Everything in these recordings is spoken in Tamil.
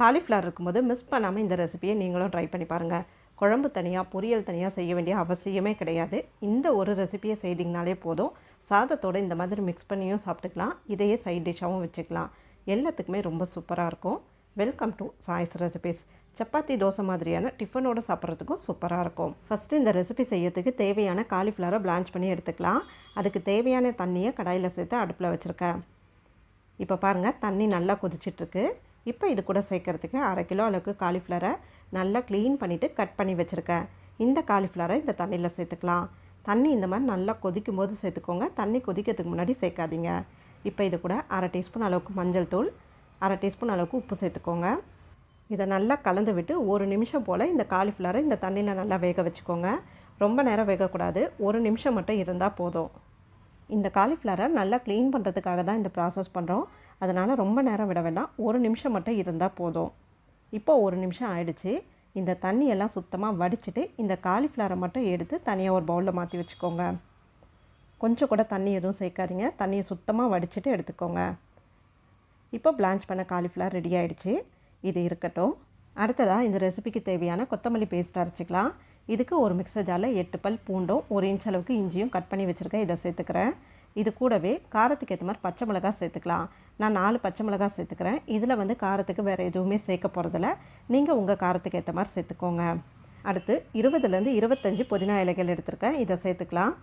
காலிஃப்ளவர் இருக்கும்போது மிஸ் பண்ணாமல் இந்த ரெசிபியை நீங்களும் ட்ரை பண்ணி பாருங்கள் குழம்பு தனியாக பொரியல் தனியாக செய்ய வேண்டிய அவசியமே கிடையாது. இந்த ஒரு ரெசிபியை செய்திங்கனாலே போதும். சாதத்தோடு இந்த மாதிரி மிக்ஸ் பண்ணியும் சாப்பிட்டுக்கலாம். இதையே சைட் டிஷ்ஷாகவும் வச்சுக்கலாம். எல்லாத்துக்குமே ரொம்ப சூப்பராக இருக்கும். Welcome to choice recipes chapati dosa மாதிரியான டிஃபனோடு சாப்பிட்றதுக்கும் சூப்பராக இருக்கும். ஃபஸ்ட்டு இந்த ரெசிபி செய்யறதுக்கு தேவையான காலிஃப்ளவரை பிளான்ச் பண்ணி எடுத்துக்கலாம். அதுக்கு தேவையான தண்ணியை கடாயில் சேர்த்து அடுப்பில் வச்சுருக்கேன். இப்போ பாருங்கள் தண்ணி நல்லா கொதிச்சிட்ருக்கு இப்போ இது கூட சேர்க்கறதுக்கு அரை கிலோ அளவுக்கு காலிஃப்ளவரை நல்லா க்ளீன் பண்ணிவிட்டு கட் பண்ணி வச்சுருக்கேன். இந்த காலிஃப்ளவரை இந்த தண்ணியில் சேர்த்துக்கலாம். தண்ணி இந்த மாதிரி நல்லா கொதிக்கும் போது சேர்த்துக்கோங்க. தண்ணி கொதிக்கிறதுக்கு முன்னாடி சேர்க்காதீங்க. இப்போ இது கூட அரை டீஸ்பூன் அளவுக்கு மஞ்சள் தூள் அரை டீஸ்பூன் அளவுக்கு உப்பு சேர்த்துக்கோங்க. இதை நல்லா கலந்து விட்டு ஒரு நிமிஷம் போல் இந்த காலிஃப்ளவரை இந்த தண்ணியில் நல்லா வேக வச்சுக்கோங்க. ரொம்ப நேரம் வேகக்கூடாது. ஒரு நிமிஷம் மட்டும் இருந்தால் போதும். இந்த காலிஃப்ளவரை நல்லா க்ளீன் பண்ணுறதுக்காக தான் இந்த ப்ராசஸ் பண்ணுறோம் அதனால் ரொம்ப நேரம் விட வேண்டாம். ஒரு நிமிஷம் மட்டும் இருந்தால் போதும். இப்போ ஒரு நிமிஷம் ஆயிடுச்சு. இந்த தண்ணியெல்லாம் சுத்தமாக வடிச்சிட்டு இந்த காலிஃப்ளவரை மட்டும் எடுத்து தனியாக ஒரு பவுலில் மாற்றி வச்சுக்கோங்க. கொஞ்சம் கூட தண்ணி எதுவும் சேர்க்காதீங்க. தண்ணியை சுத்தமாக வடிச்சிட்டு எடுத்துக்கோங்க. இப்போ பிளான்ச் பண்ண காலிஃப்ளவர் ரெடி ஆகிடுச்சு இது இருக்கட்டும். அடுத்ததாக இந்த ரெசிபிக்கு தேவையான கொத்தமல்லி பேஸ்ட் அரைச்சிக்கலாம். இதுக்கு ஒரு மிக்சர் ஜாரில் எட்டு பல் பூண்டும் ஒரு இன்ச் அளவுக்கு இஞ்சியும் கட் பண்ணி வச்சுருக்கேன். இதை சேர்த்துக்கிறேன். இது கூடவே காரத்துக்கு ஏற்ற மாதிரி பச்சை மிளகா சேர்த்துக்கலாம். நான் நாலு பச்சை மிளகா சேர்த்துக்கிறேன். இதில் வந்து காரத்துக்கு வேறு எதுவுமே சேர்க்க போகிறதில்ல நீங்கள் உங்கள் காரத்துக்கு ஏற்ற மாதிரி சேர்த்துக்கோங்க. அடுத்து இருபதுலேருந்து இருபத்தஞ்சி புதினா இலைகள் எடுத்திருக்கேன். இதை சேர்த்துக்கலாம்.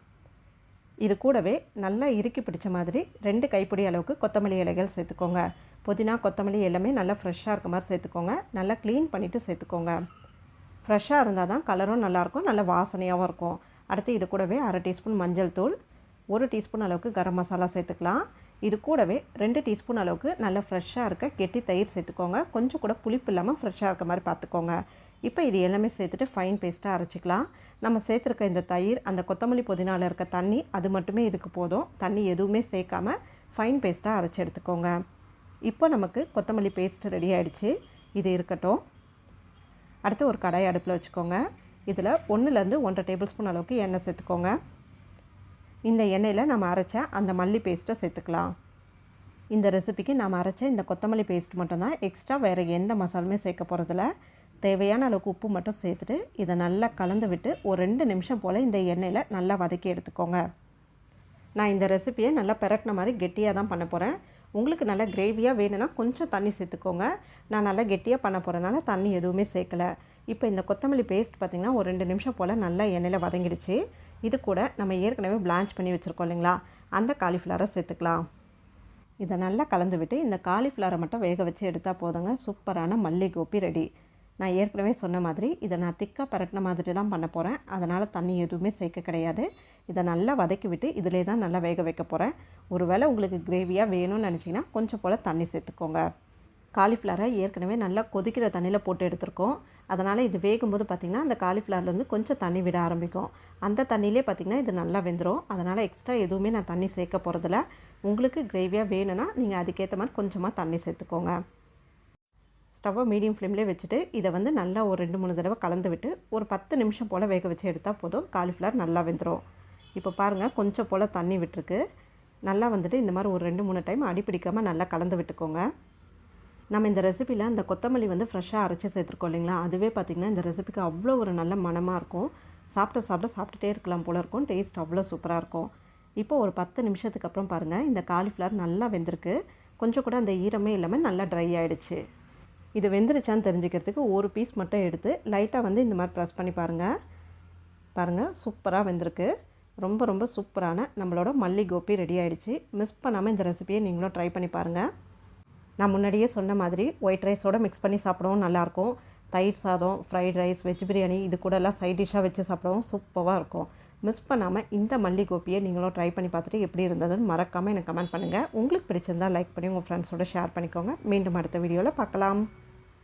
இது கூடவே நல்லா இறுக்கி பிடிச்ச மாதிரி ரெண்டு கைப்பிடி அளவுக்கு கொத்தமல்லி இலைகள் சேர்த்துக்கோங்க. புதினா கொத்தமல்லி எல்லாமே நல்லா ஃப்ரெஷ்ஷாக இருக்க மாதிரி சேர்த்துக்கோங்க. நல்லா க்ளீன் பண்ணிவிட்டு சேர்த்துக்கோங்க. ஃப்ரெஷ்ஷாக இருந்தால் தான் கலரும் நல்லாயிருக்கும் நல்ல வாசனையாகவும் இருக்கும். அடுத்து இது கூடவே அரை டீஸ்பூன் மஞ்சள் தூள். ஒரு டீஸ்பூன் அளவுக்கு கரம் மசாலா சேர்த்துக்கலாம். இது கூடவே ரெண்டு டீஸ்பூன் அளவுக்கு நல்ல ஃப்ரெஷ்ஷாக இருக்க கெட்டி தயிர் சேர்த்துக்கோங்க. கொஞ்சம் கூட புளிப்பு இல்லாமல் ஃப்ரெஷ்ஷாக இருக்க மாதிரி பார்த்துக்கோங்க. இப்போ இது எல்லாமே சேர்த்துட்டு ஃபைன் பேஸ்ட்டாக அரைச்சிக்கலாம். நம்ம சேர்த்துருக்க இந்த தயிர் அந்த கொத்தமல்லி புதினாவில் இருக்க தண்ணி அது மட்டுமே இதுக்கு போதும். தண்ணி எதுவுமே சேர்க்காம ஃபைன் பேஸ்ட்டாக அரைச்சி எடுத்துக்கோங்க. இப்போ நமக்கு கொத்தமல்லி பேஸ்ட் ரெடி ஆகிடுச்சு இது இருக்கட்டும். அடுத்து ஒரு கடாய் அடுப்பில் வச்சுக்கோங்க. இதில் ஒன்றுலேருந்து ஒன்றரை டேபிள் ஸ்பூன் அளவுக்கு எண்ணெய் சேர்த்துக்கோங்க. இந்த எண்ணெயில் நம்ம அரைச்ச அந்த மல்லி பேஸ்ட்டை சேர்த்துக்கலாம். இந்த ரெசிபிக்கு நாம் அரைச்ச இந்த கொத்தமல்லி பேஸ்ட் மட்டும்தான் எக்ஸ்ட்ரா வேறு எந்த மசாலுமே சேர்க்க போகிறதில்ல தேவையான அளவுக்கு உப்பு மட்டும் சேர்த்துட்டு இதை நல்லா கலந்து விட்டு ஒரு ரெண்டு நிமிஷம் போல் இந்த எண்ணெயில் நல்லா வதக்கி எடுத்துக்கோங்க. நான் இந்த ரெசிப்பியை நல்லா பெரட்டின மாதிரி கெட்டியாக தான் பண்ண போகிறேன் உங்களுக்கு நல்லா கிரேவியாக வேணும்னா கொஞ்சம் தண்ணி சேர்த்துக்கோங்க. நான் நல்லா கெட்டியாக பண்ண போகிறனால தண்ணி எதுவுமே சேர்க்கலை. இப்போ இந்த கொத்தமல்லி பேஸ்ட் பார்த்திங்கன்னா ஒரு ரெண்டு நிமிஷம் போல் நல்லா எண்ணெயில் வதங்கிடுச்சு. இது கூட நம்ம ஏற்கனவே பிளான்ச் பண்ணி வச்சுருக்கோம் இல்லைங்களா? அந்த காலிஃப்ளவரை சேர்த்துக்கலாம். இதை நல்லா கலந்து விட்டு இந்த காலிஃப்ளவரை மட்டும் வேக வச்சு எடுத்தால் போதுங்க. சூப்பரான மல்லி கோபி ரெடி. நான் ஏற்கனவே சொன்ன மாதிரி இதை நான் திக்காக பரட்டின மாதிரி தான் பண்ண போகிறேன் அதனால் தண்ணி எதுவுமே சேர்க்க கிடையாது. இதை நல்லா வதக்கி விட்டு இதிலே தான் நல்லா வேக வைக்க போகிறேன் ஒருவேளை உங்களுக்கு கிரேவியாக வேணும்னு நினச்சிங்கன்னா கொஞ்சம் போல் தண்ணி சேர்த்துக்கோங்க. காலிஃப்ளவரை ஏற்கனவே நல்லா கொதிக்கிற தண்ணியில் போட்டு எடுத்திருக்கோம். அதனால் இது வேகும்போது பார்த்திங்கன்னா அந்த காலிஃப்ளவர்லேருந்து கொஞ்சம் தண்ணி விட ஆரம்பிக்கும். அந்த தண்ணியிலே பார்த்திங்கன்னா இது நல்லா வெந்துடும் அதனால் எக்ஸ்ட்ரா எதுவுமே நான் தண்ணி சேர்க்க போகிறதில்ல உங்களுக்கு கிரேவியாக வேணும்னா நீங்கள் அதுக்கேற்ற மாதிரி கொஞ்சமாக தண்ணி சேர்த்துக்கோங்க. ஸ்டவ்வை மீடியம் ஃப்ளேம்லேயே வச்சுட்டு இதை வந்து நல்லா ஒரு ரெண்டு மூணு தடவை கலந்து விட்டு ஒரு பத்து நிமிஷம் போல் வேக வச்சு எடுத்தால் போதும். காலிஃப்ளவர் நல்லா வெந்துடும் இப்போ பாருங்கள் கொஞ்சம் போல் தண்ணி விட்டுருக்கு. நல்லா வந்துட்டு இந்த மாதிரி ஒரு ரெண்டு மூணு டைம் அடிப்பிடிக்காமல் நல்லா கலந்து விட்டுக்கோங்க. நம்ம இந்த ரெசிப்பியில் அந்த கொத்தமல்லி வந்து ஃப்ரெஷ்ஷாக அரைச்சி சேர்த்துருக்கோம் இல்லைங்களா? அதுவே பார்த்திங்கன்னா இந்த ரெசிபிக்கு அவ்வளோ ஒரு நல்ல மனமாக இருக்கும். சாப்பிட சாப்பிட சாப்பிட்டுட்டே இருக்கலாம் போல இருக்கும். டேஸ்ட் அவ்வளோ சூப்பராக இருக்கும். இப்போ ஒரு பத்து நிமிஷத்துக்கு அப்புறம் பாருங்கள் இந்த காலிஃப்ளவர் நல்லா வெந்திருக்கு. கொஞ்சம் கூட அந்த ஈரமே இல்லாமல் நல்லா ட்ரை ஆகிடுச்சு இது வெந்துருச்சான்னு தெரிஞ்சுக்கிறதுக்கு ஒரு பீஸ் மட்டும் எடுத்து லைட்டாக வந்து இந்த மாதிரி ப்ரெஸ் பண்ணி பாருங்கள் பாருங்கள் சூப்பராக வெந்திருக்கு. ரொம்ப ரொம்ப சூப்பரான நம்மளோட மல்லி கோபி ரெடி ஆகிடுச்சு மிஸ் பண்ணாமல் இந்த ரெசிபியை நீங்களும் ட்ரை பண்ணி பாருங்கள் நான் முன்னாடியே சொன்ன மாதிரி ஒயிட் ரைஸோடு மிக்ஸ் பண்ணி சாப்பிடவும் நல்லாயிருக்கும். தயிர் சாதம் ஃப்ரைட் ரைஸ் வெஜ் பிரியாணி இது கூடலாம் சைட் டிஷ்ஷாக வச்சு சாப்பிடவும் சூப்பராக இருக்கும். மிஸ் பண்ணாமல் இந்த மல்லி கோப்பியை நீங்களும் ட்ரை பண்ணி பார்த்துட்டு எப்படி இருந்ததுன்னு மறக்காமல் எனக்கு கமெண்ட் பண்ணுங்கள் உங்களுக்கு பிடிச்சிருந்தால் லைக் பண்ணி உங்கள் ஃப்ரெண்ட்ஸோட ஷேர் பண்ணிக்கோங்க. மீண்டும் அடுத்த வீடியோவில் பார்க்கலாம்.